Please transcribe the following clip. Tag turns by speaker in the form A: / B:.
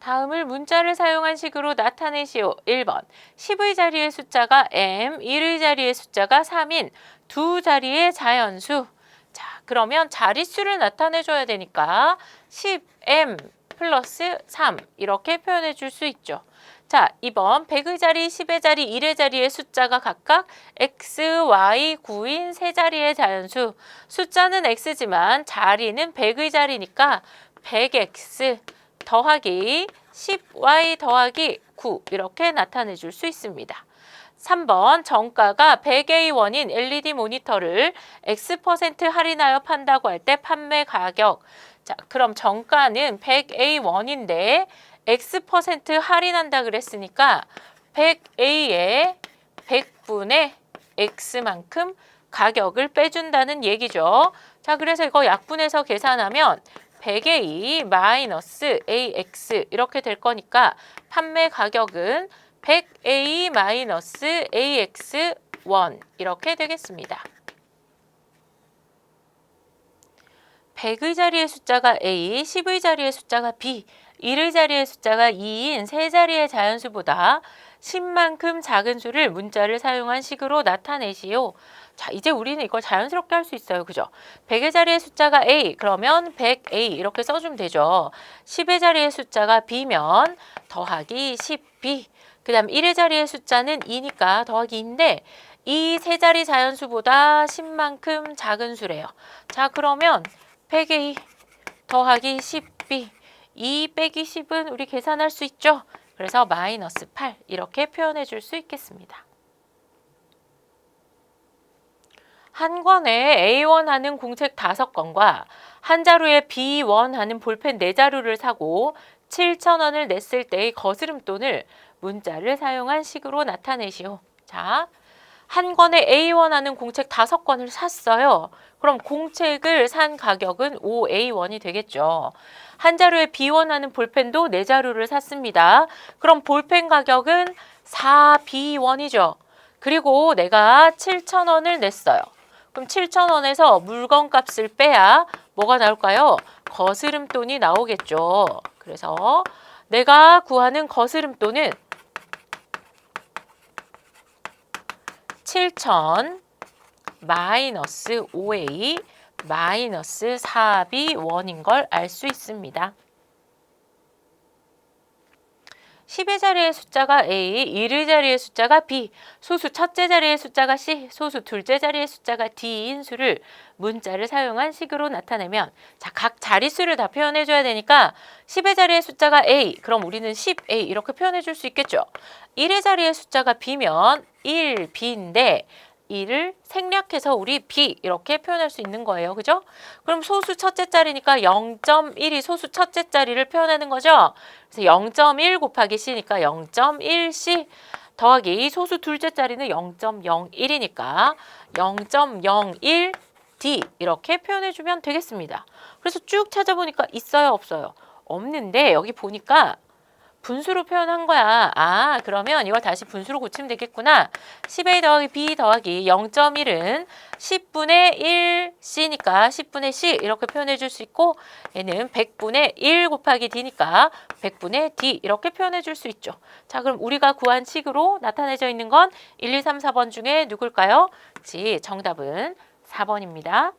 A: 다음을 문자를 사용한 식으로 나타내시오. 1번 10의 자리의 숫자가 m, 1의 자리의 숫자가 3인 두 자리의 자연수. 자, 그러면 자릿수를 나타내줘야 되니까 10m 플러스 3 이렇게 표현해 줄 수 있죠. 자, 2번 100의 자리, 10의 자리, 1의 자리의 숫자가 각각 x, y, 9인 세 자리의 자연수. 숫자는 x지만 자리는 100의 자리니까 100x 더하기 10y 더하기 9 이렇게 나타내 줄 수 있습니다. 3번 정가가 100A 원인 LED 모니터를 X% 할인하여 판다고 할 때 판매 가격. 자, 그럼 정가는 100A 원인데 X% 할인한다 그랬으니까 100A에 100분의 X만큼 가격을 빼준다는 얘기죠. 자, 그래서 이거 약분해서 계산하면 100A 마이너스 AX 이렇게 될 거니까 판매 가격은 100A 마이너스 AX1 이렇게 되겠습니다. 100의 자리의 숫자가 A, 10의 자리의 숫자가 B, 1의 자리의 숫자가 2인 세 자리의 자연수보다 10만큼 작은 수를 문자를 사용한 식으로 나타내시오. 자, 이제 우리는 이걸 자연스럽게 할 수 있어요. 그죠? 100의 자리의 숫자가 A, 그러면 100A 이렇게 써주면 되죠. 10의 자리의 숫자가 B면 더하기 10B. 그 다음 1의 자리의 숫자는 2니까 더하기 2인데 이 세 자리 자연수보다 10만큼 작은 수래요. 자, 그러면 100A 더하기 10B. 2 빼기 10은 우리 계산할 수 있죠? 그래서 마이너스 8 이렇게 표현해 줄 수 있겠습니다. 한 권에 A1 하는 공책 5권과 한 자루에 B1 하는 볼펜 4자루를 사고 7,000원을 냈을 때의 거스름돈을 문자를 사용한 식으로 나타내시오. 자, 한 권에 A1 하는 공책 5권을 샀어요. 그럼 공책을 산 가격은 5A1이 되겠죠. 한 자루에 B1 하는 볼펜도 4자루를 샀습니다. 그럼 볼펜 가격은 4B1이죠. 그리고 내가 7,000원을 냈어요. 그럼 7,000원에서 물건 값을 빼야 뭐가 나올까요? 거스름돈이 나오겠죠. 그래서 내가 구하는 거스름돈은 7,000 마이너스 5A 마이너스 4B 원인 걸 알 수 있습니다. 10의 자리의 숫자가 A, 1의 자리의 숫자가 B, 소수 첫째 자리의 숫자가 C, 소수 둘째 자리의 숫자가 D인 수를 문자를 사용한 식으로 나타내면 자, 각 자릿수를 다 표현해 줘야 되니까 10의 자리의 숫자가 A, 그럼 우리는 10A 이렇게 표현해 줄 수 있겠죠. 1의 자리의 숫자가 B면 1B인데 2를 생략해서 우리 B 이렇게 표현할 수 있는 거예요. 그죠? 그럼 소수 첫째 자리니까 0.1이 소수 첫째 자리를 표현하는 거죠. 그래서 0.1 곱하기 C니까 0.1C 더하기 소수 둘째 자리는 0.01이니까 0.01D 이렇게 표현해 주면 되겠습니다. 그래서 쭉 찾아보니까 있어요, 없어요? 없는데 여기 보니까 분수로 표현한 거야. 아, 그러면 이걸 다시 분수로 고치면 되겠구나. 10a 더하기 b 더하기 0.1은 10분의 1c니까 10분의 c 이렇게 표현해 줄 수 있고 얘는 100분의 1 곱하기 d니까 100분의 d 이렇게 표현해 줄 수 있죠. 자, 그럼 우리가 구한 식으로 나타내져 있는 건 1, 2, 3, 4번 중에 누굴까요? 지 정답은 4번입니다.